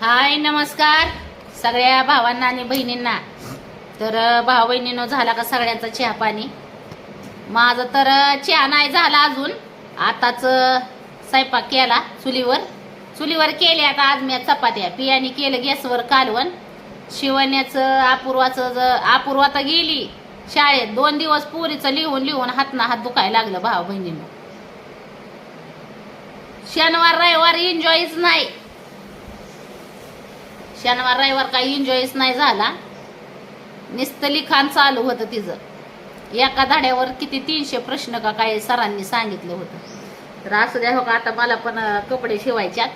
हाय नमस्कार. सगळ्या भावांना आणि बहिणींना. तर भाऊ बहिणीनं झाला का सगळ्यांचा चहा पाणी? माझं तर चहा नाही झाला अजून. आताच स्वयंपाक केला चुलीवर. चुलीवर केले आता आज मी चपात्या. पियाने केलं गॅसवर कालवण. शिवण्याचं अपूर्वाचं अपूर्वा तर गेली. शाळेत दोन दिवस पुरीचं लिहून लिहून हातना हात दुखायला लागलं भाऊ बहिणीनं शनिवार रविवार एन्जॉयच नाही. शनिवार रविवार काही एन्जॉयच नाही झाला. नुसतं लिखाण चालू होतं तिचं. एका धाड्यावर किती तीनशे प्रश्न का काय सरांनी सांगितलं होतं. तर असं द्या हो का आता मला पण कपडे शिवायच्यात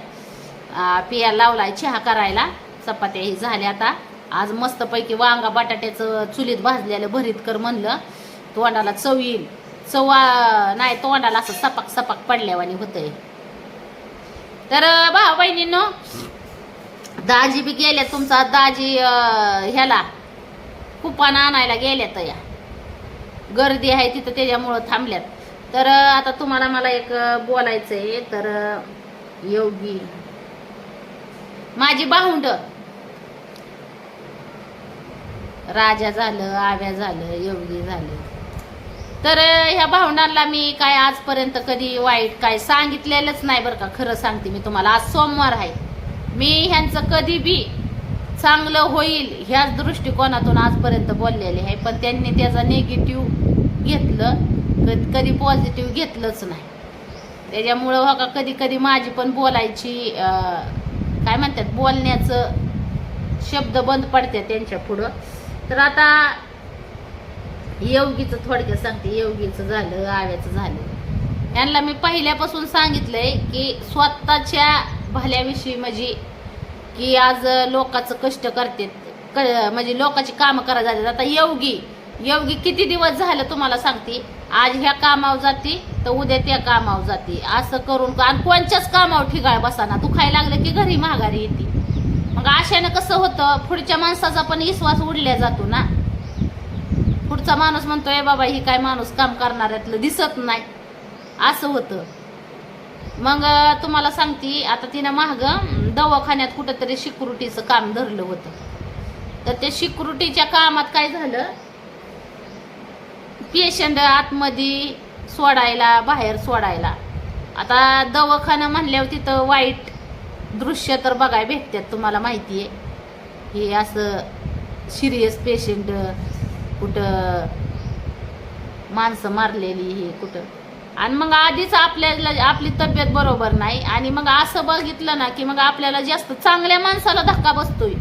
पिया लावलाय चहा करायला. चपात्या ही झाल्या आता. आज मस्तपैकी वांगा बटाट्याचं चुलीत भाजलेलं भरीत कर म्हणलं. तोंडाला चव येईल. चवा नाही तोंडाला असं सपाक सपाक पडल्यावानी होतंय. तर भाऊ बहिणींनो दाजी बी गेल्या तुमचा दाजी अं, ह्याला. कुपान आणायला गेल्यात या. गर्दी आहे तिथं त्याच्यामुळं थांबल्यात. तर आता तुम्हाला मला एक बोलायचं आहे तर योगी. माझी बाहुंड राजा झालं आव्या झालं योगी झालं. तर ह्या भावंडांना मी काय आजपर्यंत कधी वाईट काय सांगितलेलंच नाही बरं का. खरं सांगते मी तुम्हाला. आज सोमवार आहे. मी ह्यांचं कधी बी चांगलं होईल ह्याच दृष्टिकोनातून आजपर्यंत बोललेले आहे. पण त्यांनी त्याचा निगेटिव्ह घेतलं क- कधी पॉझिटिव्ह घेतलंच नाही. त्याच्यामुळं हो का कधी कधी माझी पण बोलायची काय म्हणतात बोलण्याचं शब्द बंद पडते त्यांच्या पुढं. तर आता योगीचं थोडक्यात सांगते योगीचं झालं आव्याचं झालं. यांना मी पहिल्यापासून सांगितलंय की स्वतःच्या भल्याविषयी म्हणजे की आज लोकांचं कष्ट करते. क- म्हणजे लोकांची कामं करायला जातात. आता योगी योगी किती दिवस झालं तुम्हाला सांगते? आज ह्या कामावर जाते तर उद्या त्या कामावर जाते. असं करून आणि कोणच्याच कामावर ठिकाळ बसाना. दुखायला लागलं की घरी महागारी येते. मग अशानं कसं होतं? पुढच्या माणसाचा पण विश्वास उडल्या जातो ना. पुढचा माणूस म्हणतोय बाबा ही काय माणूस काम करणाऱ्यातलं दिसत नाही. असं होतं. मग तुम्हाला सांगती आता तिनं महाग दवाखान्यात कुठंतरी सिक्युरिटीचं काम धरलं होतं. तर त्या सिक्युरिटीच्या कामात काय झालं? पेशंट आतमध्ये सोडायला बाहेर सोडायला. आता दवाखाना म्हणल्यावर तिथं वाईट दृश्य तर बघाय भेटतात तुम्हाला माहिती आहे हे असं सिरियस पेशंट कुठं माणसं मारलेली हे कुठं? आणि मग आधीच आपल्याला आपली तब्येत बरोबर नाही. आणि मग असं बघितलं ना की मग आपल्याला जास्त चांगल्या माणसाला धक्का बसतोय.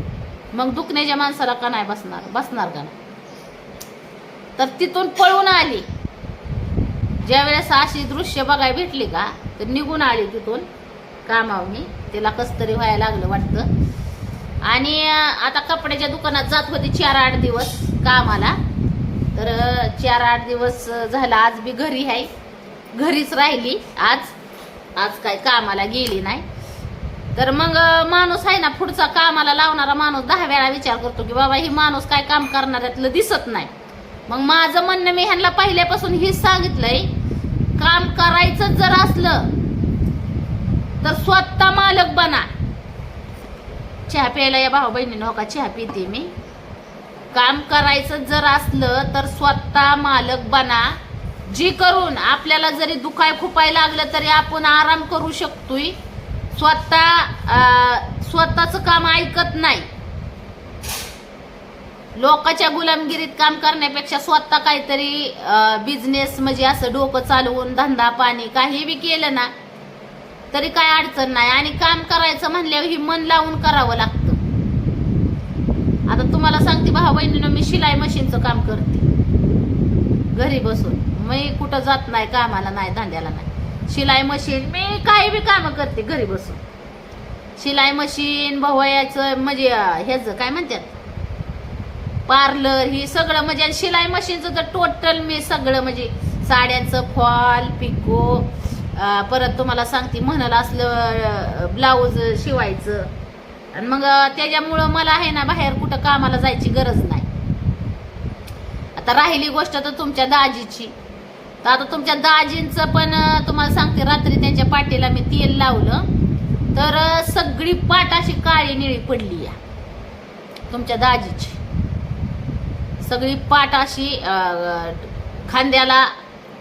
मग दुखण्याच्या माणसाला का नाही बसणार? बसणार का नाही? तर तिथून पळून आली. ज्या वेळेस अशी दृश्य बघाय भेटली का तर निघून आली तिथून कामावनी. तिला कस तरी व्हायला लागलं वाटतं. आणि आता कपड्याच्या दुकानात जात होती चार आठ दिवस कामाला. तर चार आठ दिवस झाला. आज बी घरी आहे. घरीच राहिली आज. आज काय कामाला गेली नाही. तर मग माणूस आहे ना पुढचा कामाला लावणारा माणूस दहा वेळा विचार करतो की बाबा ही माणूस काय काम करणाऱ्यातलं दिसत नाही. मग माझं म्हणणं मी ह्यांना पहिल्यापासून हेच सांगितलंय काम करायचं जर असलं तर स्वतः मालक बना. चहा प्यायला या भाऊ बहिणीनं हो का चहा पिते मी. काम करायचं जर असलं तर स्वतः मालक बना. जी करून आपल्याला जरी दुखाय खुपाय लागलं तरी आपण आराम करू शकतोय. स्वतः स्वतःच स्वतःचं काम ऐकत नाही. लोकांच्या गुलामगिरीत काम करण्यापेक्षा स्वतः काहीतरी बिझनेस म्हणजे असं डोकं चालवून धंदा पाणी काही बी केलं ना तरी काय अडचण नाही. आणि काम करायचं म्हणल्यावर ही मन लावून करावं लागतं. आता तुम्हाला सांगते भाऊ बहिणीनं मी शिलाई मशीनचं काम करते. घरी बसून. मी कुठं जात नाही कामाला नाही धांड्याला नाही. शिलाई मशीन मी काही बी कामं करते घरी बसून. शिलाई मशीन भवयाचं म्हणजे ह्याच ह्याचं काय म्हणतात? पार्लर ही सगळं म्हणजे शिलाई मशीनचं तर टोटल मी सगळं म्हणजे साड्यांचं फॉल पिको परत तुम्हाला सांगते म्हणाल असलं ब्लाऊज शिवायचं. आणि मग त्याच्यामुळं मला आहे ना बाहेर कुठं कामाला जायची गरज नाही. आता राहिली गोष्ट तर तुमच्या दाजीची. तर आता तुमच्या दाजींचं पण तुम्हाला सांगते रात्री त्यांच्या पाठीला मी तेल लावलं. तर सगळी पाट अशी काळी निळी पडली या तुमच्या दाजीची. सगळी पाट अशी खांद्याला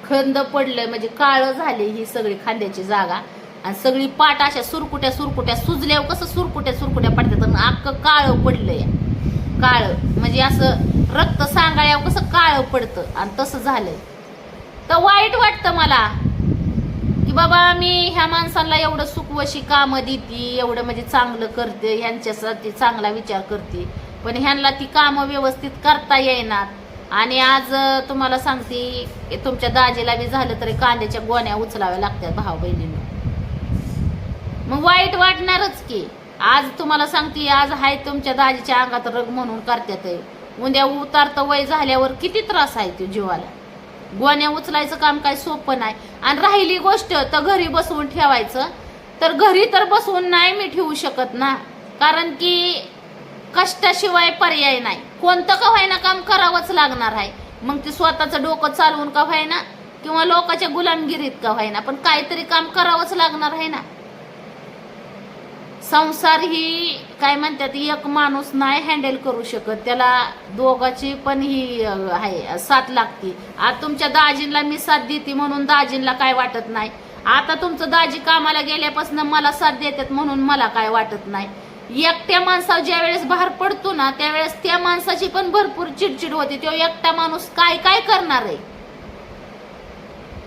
खंद पडलंय म्हणजे काळं झाली ही सगळी खांद्याची जागा. आणि सगळी पाट अशा सुरकुट्या सुरकुट्या सुजल्यावर कसं सुरकुट्या सुरकुट्या पडतात आणि अख्खं काळं पडलंय काळं म्हणजे असं रक्त सांगाळ्यावर कसं काळं पडतं आणि तसं झालंय. तर वाईट वाटतं मला. की बाबा मी ह्या माणसांना एवढं सुखवशी कामं देते एवढं म्हणजे चांगलं करते ह्यांच्यासाठी चांगला विचार करते. पण ह्यांना ती कामं व्यवस्थित करता येणार. आणि आज तुम्हाला सांगते की तुमच्या दाजीला बी झालं तरी कांद्याच्या गोण्या उचलाव्या लागतात भाऊ बहिणीनं. मग वाईट वाटणारच की. आज तुम्हाला सांगते आज हाय तुमच्या दाजीच्या अंगात रग म्हणून करतात आहे. उद्या उतारतं वय झाल्यावर किती त्रास आहे तो जीवाला. गोण्या उचलायचं काम काय सोपं नाही. आणि राहिली गोष्ट तर घरी बसवून ठेवायचं. तर घरी तर बसवून नाही मी ठेवू शकत ना. कारण की कष्टाशिवाय पर्याय नाही. कोणतं का व्हायना काम करावंच लागणार आहे. मग ते स्वतःचं डोकं चालवून का व्हायना? किंवा लोकांच्या गुलामगिरीत का व्हायना? पण काहीतरी काम करावंच लागणार आहे ना. संसार ही काय म्हणतात एक माणूस नाही हँडल करू शकत. त्याला दोघाची पण ही आहे साथ लागती. आता तुमच्या दाजींला मी साथ देते म्हणून दाजींला काय वाटत नाही. आता तुमचं दाजी कामाला गेल्यापासून मला साथ देतात म्हणून मला काय वाटत नाही. एकट्या माणसावर ज्या वेळेस बाहेर पडतो ना त्यावेळेस त्या माणसाची पण भरपूर चिडचिड होते. तो एकटा माणूस काय काय करणार आहे?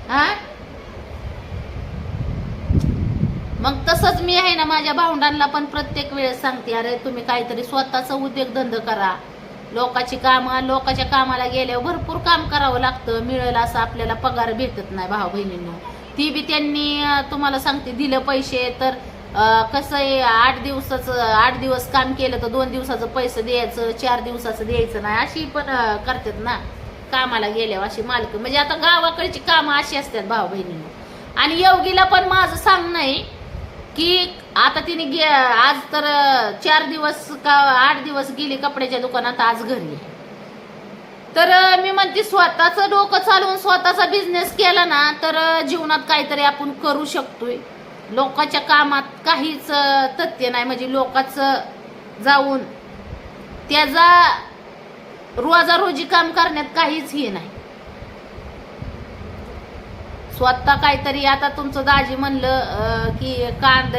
हा मग तसंच मी आहे ना माझ्या भावंडांना पण प्रत्येक वेळेस सांगते अरे तुम्ही काहीतरी स्वतःचा उद्योगधंद करा. लोकाची कामं लोकाच्या कामाला गेल्यावर भरपूर काम करावं लागतं. मिळेल असं आपल्याला पगार भेटत नाही भाऊ बहिणींनो. ती बी त्यांनी तुम्हाला सांगते दिलं पैसे तर कसं आहे आठ दिवसाचं आठ दिवस काम केलं तर दोन दिवसाचं पैसे द्यायचं चार दिवसाचं द्यायचं नाही अशी पण करतात ना कामाला गेल्यावर अशी मालक. म्हणजे आता गावाकडची कामं अशी असतात भाऊ बहिणींनो. आणि योगीला पण माझं सांगणं आहे की आता तिने गे आज तर चार दिवस का आठ दिवस गेली कपड्याच्या दुकानात आज घरी आहे. तर मी म्हणते स्वतःचं डोकं चालवून स्वतःचा बिझनेस केला ना तर जीवनात काहीतरी आपण करू शकतोय. लोकांच्या कामात काहीच तथ्य नाही. म्हणजे लोकांचं जाऊन त्याचा रोजारोजी काम करण्यात काहीच हे नाही. स्वतः काहीतरी आता तुमचं दाजी म्हणलं की कांद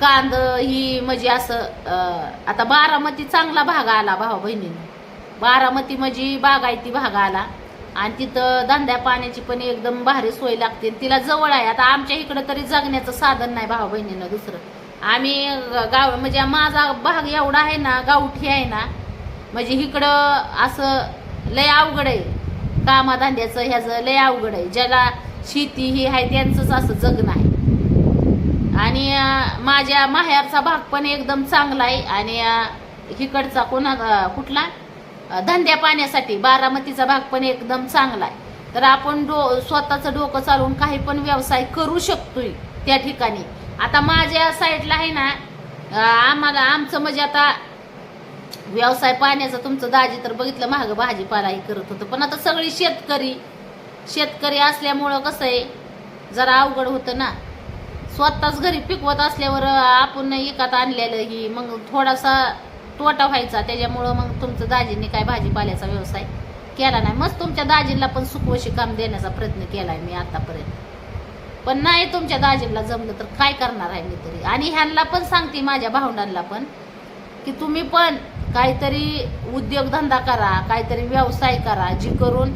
कांद ही म्हणजे असं आता बारामती चांगला भाग आला भाऊ बहिणीनं. बारामती म्हणजे बागायती भाग आला. आणि तिथं धंद्या पाण्याची पण एकदम भारी सोय लागते. तिला जवळ आहे. आता आमच्या इकडं तरी जगण्याचं साधन नाही भाऊ बहिणीनं दुसरं. आम्ही गाव म्हणजे माझा भाग एवढा आहे ना गावठी आहे ना म्हणजे इकडं असं लय अवघड आहे. कामाधंद्याचं ह्याचं लय अवघड आहे. ज्याला शेती ही आहे त्यांचंच असं जगणं आहे. आणि माझ्या माहेरचा भाग पण एकदम चांगला आहे. आणि इकडचा कोणा कुठला? धंद्या पाण्यासाठी बारामतीचा भाग पण एकदम चांगला आहे. तर आपण डो स्वतःचं डोकं चालवून काही पण व्यवसाय करू शकतोय त्या ठिकाणी. आता माझ्या साईडला आहे ना आम्हाला आमचं म्हणजे आता व्यवसाय पाण्याचा तुमचं दाजी तर बघितलं महाग भाजीपालाही करत होतं. पण आता सगळी शेतकरी शेतकरी असल्यामुळं कसं आहे जरा अवघड होतं ना. स्वतःच घरी पिकवत असल्यावर आपण एकात आणलेलं ही मग थोडासा तोटा व्हायचा. त्याच्यामुळं मग तुमचं दाजींनी काय भाजीपाल्याचा व्यवसाय केला नाही. मग तुमच्या दाजींना पण सुखवशी काम देण्याचा प्रयत्न केला आहे मी आतापर्यंत. पण नाही तुमच्या दाजींना जमलं तर काय करणार आहे मी तरी. आणि ह्यांना पण सांगते माझ्या भावंडांना पण की तुम्ही पण काहीतरी उद्योगधंदा करा काहीतरी व्यवसाय करा जी करून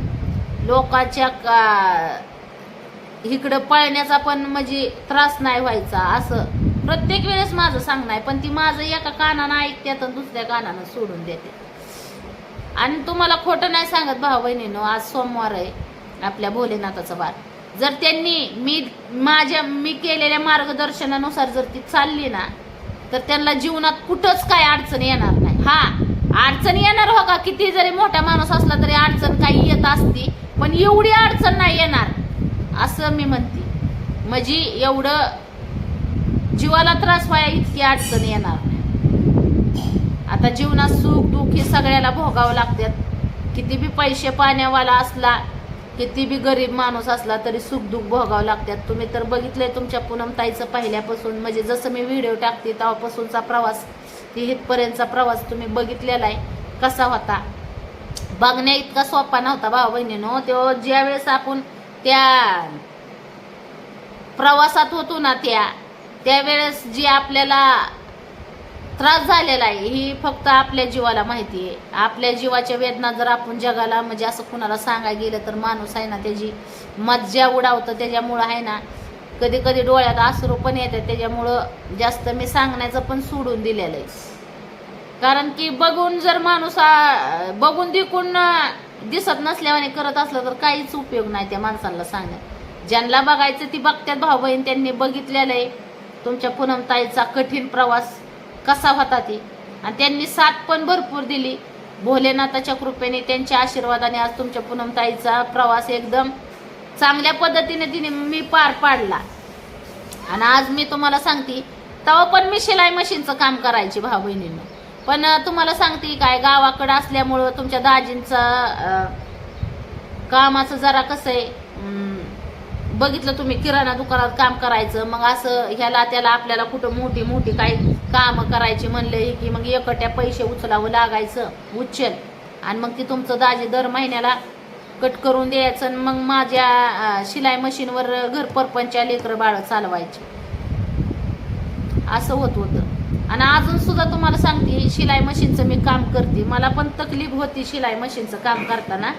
लोकांच्या का इकडं पळण्याचा पण म्हणजे त्रास नाही व्हायचा असं. प्रत्येक वेळेस माझं सांगणं आहे पण ती माझं एका कानानं ऐकते आणि दुसऱ्या कानानं सोडून देते. आणि तुम्हाला खोटं नाही सांगत भाऊ बहिणीनो आज सोमवार आहे आपल्या भोलेनाथाचा वार जर त्यांनी मी माझ्या मी केलेल्या मार्गदर्शनानुसार जर ती चालली ना तर त्यांना जीवनात कुठंच काय अडचण येणार नाही. हा अडचण येणार हो का? किती जरी मोठा माणूस असला तरी अडचण काही येत असती. पण एवढी अडचण नाही येणार असं मी म्हणते. म्हणजे एवढं जीवाला त्रास व्हाया इतकी अडचण येणार नाही. आता जीवनात सुख दुःख हे सगळ्याला भोगावं लागतात. किती बी पैसे पाण्यावाला असला किती बी गरीब माणूस असला तरी सुख दुःख भोगावं लागतात. तुम्ही तर बघितलंय तुमच्या पूनमताईचं पहिल्यापासून. म्हणजे जसं मी व्हिडिओ टाकते तेव्हापासूनचा प्रवास ती इथपर्यंतचा प्रवास तुम्ही बघितलेला आहे. कसा होता? बघण्या इतका सोपा नव्हता भाऊ बहिणीनो. तो ज्या वेळेस आपण त्या प्रवासात होतो ना त्या त्यावेळेस जी आपल्याला त्रास झालेला आहे ही फक्त आपल्या जीवाला माहिती आहे. आपल्या जीवाच्या वेदना जर आपण जगाला म्हणजे असं कुणाला सांगायला गेलं तर माणूस आहे ना त्याची मज्जा उडावतं. त्याच्यामुळं आहे ना कधी कधी डोळ्यात आसरू पण येतात. त्याच्यामुळं जास्त मी सांगण्याचं पण सोडून दिलेलं आहे. कारण की बघून जर माणूस बघून दिकून दिसत नसल्याने करत असलं तर काहीच उपयोग नाही त्या माणसाला सांगण्यात. ज्यांना बघायचं ती बघतात भाऊ बहीण त्यांनी बघितलेलं आहे. तुमच्या पूनमताईचा कठीण प्रवास कसा होता ती? आणि त्यांनी साथ पण भरपूर दिली. भोलेनाथाच्या कृपेने त्यांच्या आशीर्वादाने आज तुमच्या पूनमताईचा प्रवास एकदम चांगल्या पद्धतीने तिने मी पार पाडला. आणि आज मी तुम्हाला सांगते तेव्हा पण मी शिलाई मशीनचं काम करायची भाऊ बहिणीनं. पण तुम्हाला सांगते काय गावाकडं असल्यामुळं तुमच्या दाजींचं कामाचं जरा कसं आहे बघितलं तुम्ही किराणा दुकानात काम करायचं मग असं ह्याला त्याला आपल्याला कुठं मोठी मोठी काही कामं करायची म्हणले की मग एकट्या पैसे उचलावं लागायचं उचल. आणि मग ती तुमचं दाजी दर महिन्याला कट करून द्यायचं आणि मग माझ्या शिलाई मशीनवर घर परपंचा लेकरं बाळ चालवायचे. असं होत होतं. आणि अजून सुद्धा तुम्हाला सांगते शिलाई मशीनचं मी काम करते. मला पण तकलीफ होती शिलाई मशीनचं काम करताना.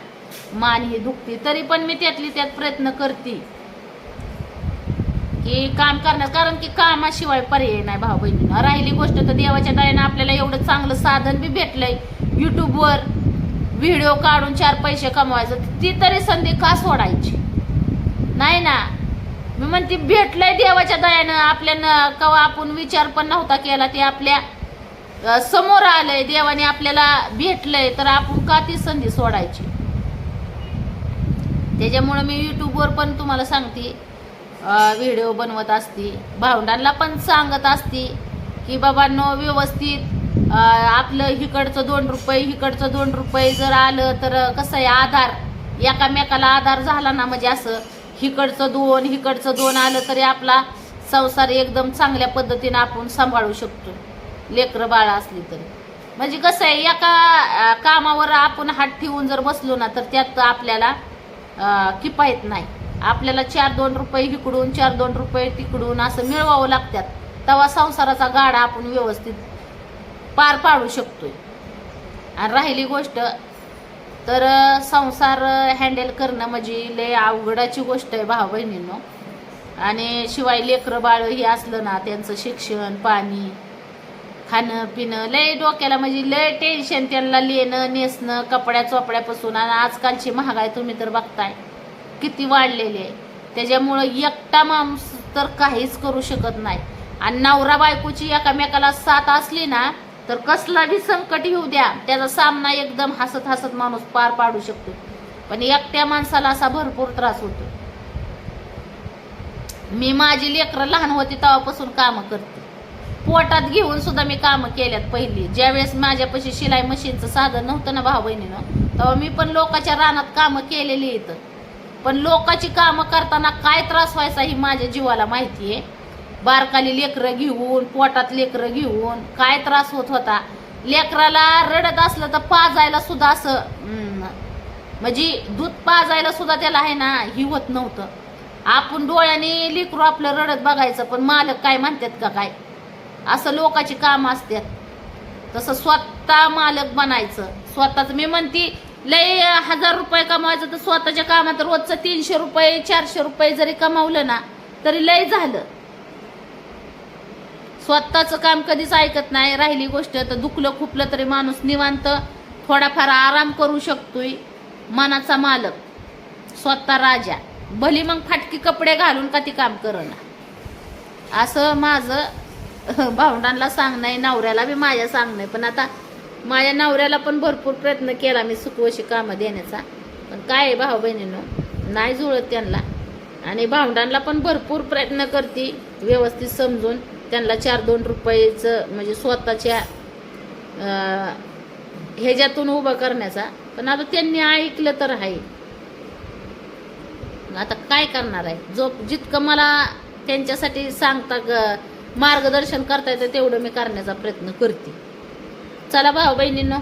मान ही दुखते. तरी पण मी त्यातली त्यात प्रयत्न करते. की काम करण्यात कारण की कामाशिवाय पर्याय नाही भाऊ बहिणीनं. राहिली गोष्ट तर देवाच्या दयानं आपल्याला एवढं चांगलं साधन बी भेटलंय. युट्यूबवर व्हिडिओ काढून चार पैसे कमवायचं. ती तरी संधी का सोडायची? नाही ना? मी म्हणते भेटलंय देवाच्या दयानं आपल्यानं कवा आपण विचार पण नव्हता केला ते आपल्यासमोर आलंय देवाने आपल्याला भेटलंय तर आपण का ती संधी सोडायची? त्याच्यामुळं मी युट्यूबवर पण तुम्हाला सांगते व्हिडिओ बनवत असते. भावंडांना पण सांगत असते की बाबांनो व्यवस्थित आपलं हिकडचं दोन रुपये हिकडचं दोन रुपये जर आलं तर कसं आहे आधार एकामेकाला आधार झाला ना म्हणजे असं हिकडचं दोन हिकडचं दोन आलं तरी आपला संसार एकदम चांगल्या पद्धतीनं आपण सांभाळू शकतो. लेकरं बाळा असली तरी. म्हणजे कसं आहे एका कामावर आपण हात ठेवून जर बसलो ना तर त्यात आपल्याला किफायत नाही. आपल्याला चार दोन रुपये इकडून चार दोन रुपये तिकडून असं मिळवावं लागतात. तेव्हा संसाराचा गाडा आपण व्यवस्थित पार पाडू शकतोय. आणि राहिली गोष्ट तर संसार हँडल करणं म्हणजे लय अवघडाची गोष्ट आहे भाऊ बहिणींनो. आणि शिवाय लेकरं बाळ हे असलं ना त्यांचं शिक्षण पाणी खाणं पिणं लय डोक्याला म्हणजे लय टेन्शन त्यांना लेणं नेसणं कपड्या चोपड्यापासून. आणि आजकालची महागाई तुम्ही तर बघताय किती वाढलेली आहे. त्याच्यामुळं एकटा माणूस तर काहीच करू शकत नाही. आणि नवरा बायकोची एकामेकाला साथ असली ना तर कसलाही संकट येऊ द्या त्याचा सामना एकदम हसत हसत माणूस पार पाडू शकतो. पण एकट्या माणसाला असा भरपूर त्रास होतो. मी माझी लेकरं लहान होती तेव्हापासून कामं करते. पोटात घेऊन सुद्धा मी कामं केल्यात पहिली. ज्यावेळेस माझ्यापाशी शिलाई मशीनचं साधन नव्हतं ना भाऊ बहिणीनं तेव्हा मी पण लोकांच्या रानात कामं केलेली इथं. पण लोकांची कामं करताना काय त्रास व्हायचा ही माझ्या जीवाला माहिती आहे बारकाली लेकरं घेऊन पोटात लेकरं घेऊन काय त्रास होत होता? लेकराला रडत असलं तर पाजायला सुद्धा असं म्हणजे दूध पाजायला सुद्धा त्याला आहे ना ही होत नव्हतं. आपण डोळ्याने लेकरू आपलं रडत बघायचं पण मालक काय म्हणतात का काय? असं लोकांची कामं असतात. तसं स्वतः मालक बनायचं. स्वतःच मी म्हणते लय हजार रुपये कमवायचं तर स्वतःच्या कामात रोजचं तीनशे रुपये चारशे रुपये जरी कमावलं ना तरी लय झालं. स्वतःचं काम कधीच ऐकत नाही राहिली गोष्ट तर दुखलं खुपलं तरी माणूस निवांत थोडाफार आराम करू शकतोय मनाचा मालक स्वतः राजा. भली मग फाटकी कपडे घालून का ती काम ना असं माझं भावंडांना सांगणं आहे नवऱ्याला बी माझ्या सांगणं. आहे पण आता माझ्या नवऱ्याला पण भरपूर प्रयत्न केला मी सुखवशी कामं देण्याचा. पण काय आहे भाऊ बहिणीनं नाही जुळत त्यांना. आणि भावंडांना पण भरपूर प्रयत्न करते व्यवस्थित समजून. त्यांना चार दोन रुपयेचं म्हणजे स्वतःच्या ह्याच्यातून उभं करण्याचा. पण आता त्यांनी ऐकलं तर आहे. आता काय करणार आहे? जो जितकं मला त्यांच्यासाठी सांगता ग मार्गदर्शन करता येतं तेवढं मी करण्याचा प्रयत्न करते. चला भाऊ बहिणींनो.